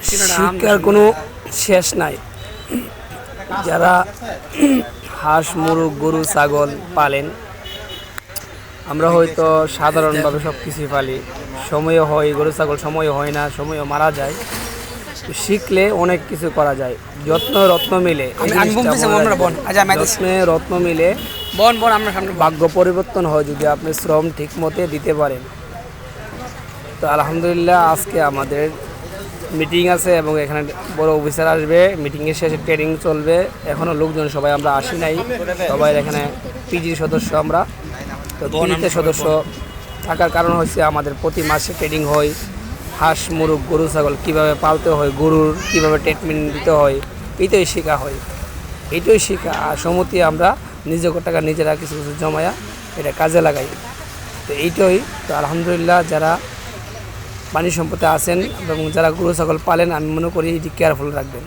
শিক্ষার কোনো শেষ নাই যারা হাঁস মুরগ গরু ছাগল পালেন আমরা হয়তো সাধারণভাবে সব কিছুই পালি সময়ও হয় গরু ছাগল সময়ও হয় না সময়ও মারা যায় শিখলে অনেক কিছু করা যায় যত্ন রত্ন মিলে। আচ্ছা। যত্নে রত্ন মিলে বন বন আমরা সামনে ভাগ্য পরিবর্তন হয় যদি আপনি শ্রম ঠিক মতে দিতে পারেন তো আলহামদুলিল্লাহ আজকে আমাদের মিটিং আছে এবং এখানে বড় অফিসার আসবে। মিটিংয়ের শেষে ট্রেনিং চলবে। এখনও লোকজন সবাই আমরা আসি নাই। সবাই এখানে পিজির সদস্য আমরা। তো পিজিতে সদস্য থাকার কারণ হচ্ছে আমাদের প্রতি মাসে ট্রেনিং হয়। হাঁস মুরগ গরু ছাগল কীভাবে পালতে হয় গরুর কীভাবে ট্রিটমেন্ট দিতে হয় এইটাই শেখা হয়। এইটাই শেখা। আর সমতি আমরা নিজের টাকা নিজেরা কিছু কিছু জমায়া এটা কাজে লাগাই। তো এইটাই। তো আলহামদুলিল্লাহ যারা পানি সম্পদে আছেন এবং যারা গরু ছাগল পালেন আমি মনে করি এটি কেয়ারফুল রাখবেন।